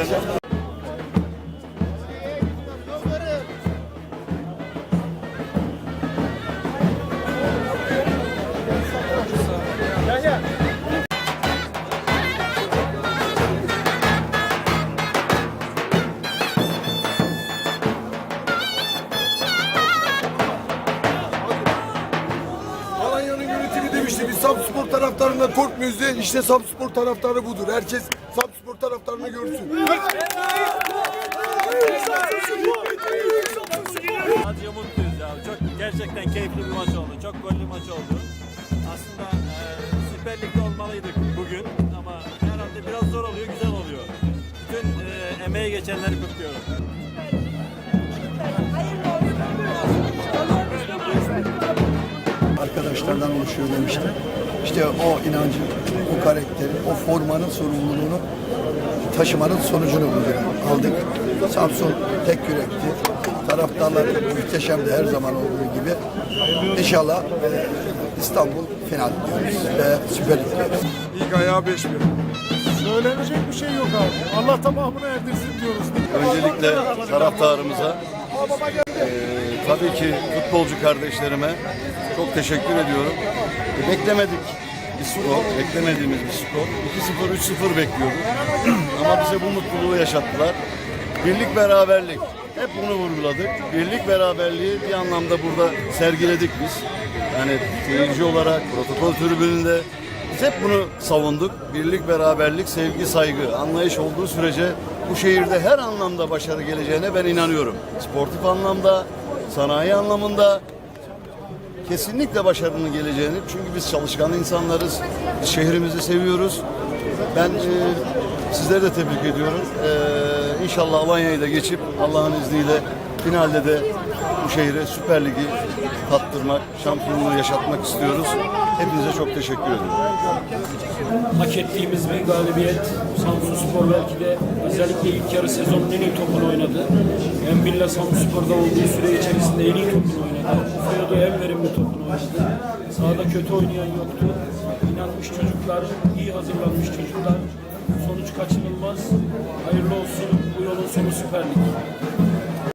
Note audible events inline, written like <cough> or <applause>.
Alanya'nın demişti biz Samspor taraftarından korkmuyoruz diye işte Samspor taraftarı budur. Herkes Samspor taraftarını görsün. Sadece mutluyuz ya. Çok gerçekten keyifli bir maç oldu. Çok gollü maç oldu. Aslında e, Süper Lig'de olmalıydık bugün ama herhalde biraz zor oluyor, güzel oluyor. Bütün e, emeği geçenleri kutluyorum. Arkadaşlardan oluşuyor demişti. İşte o inancı, o karakteri, o formanın sorumluluğunu taşımanın sonucunu bugün aldık. Samsun tek yürekti. Taraftarlar muhteşemdi her zaman olduğu gibi. İnşallah e, İstanbul final diyoruz ve Süper Lig diyoruz. İlk ayağı 5 1. Söylenecek bir şey yok abi. Allah tamamını erdirsin diyoruz. Öncelikle taraftarımıza, eee, tabii ki futbolcu kardeşlerime çok teşekkür ediyorum. E, beklemedik bir skor, beklemediğimiz bir skor. 2-0, 3-0 bekliyorduk. <clears throat> Ama bize bu mutluluğu yaşattılar. Birlik, beraberlik. Hep bunu vurguladık. Birlik, beraberliği bir anlamda burada sergiledik biz. Yani seyirci olarak, protokol tribününde biz hep bunu savunduk. Birlik, beraberlik, sevgi, saygı, anlayış olduğu sürece bu şehirde her anlamda başarı geleceğine ben inanıyorum. Sportif anlamda, sanayi anlamında kesinlikle başarının geleceğini. Çünkü biz çalışkan insanlarız. Biz şehrimizi seviyoruz. Ben e, sizleri de tebrik ediyorum. E, inşallah Alanya'yı da geçip Allah'ın izniyle finalde de bu şehre Süper Ligi tattırmak, şampiyonluğu yaşatmak istiyoruz. Hepinize çok teşekkür ediyorum. hak ettiğimiz bir galibiyet. Samsun Spor belki de özellikle ilk yarı sezonun en iyi topunu oynadı. Embilla Samsun Spor'da olduğu süre içerisinde en iyi topunu oynadı. Ufaya da en verimli topunu oynadı. Sahada kötü oynayan yoktu. İnanmış çocuklar, iyi hazırlanmış çocuklar. Sonuç kaçınılmaz. Hayırlı olsun. Bu yolun sonu Süper Lig.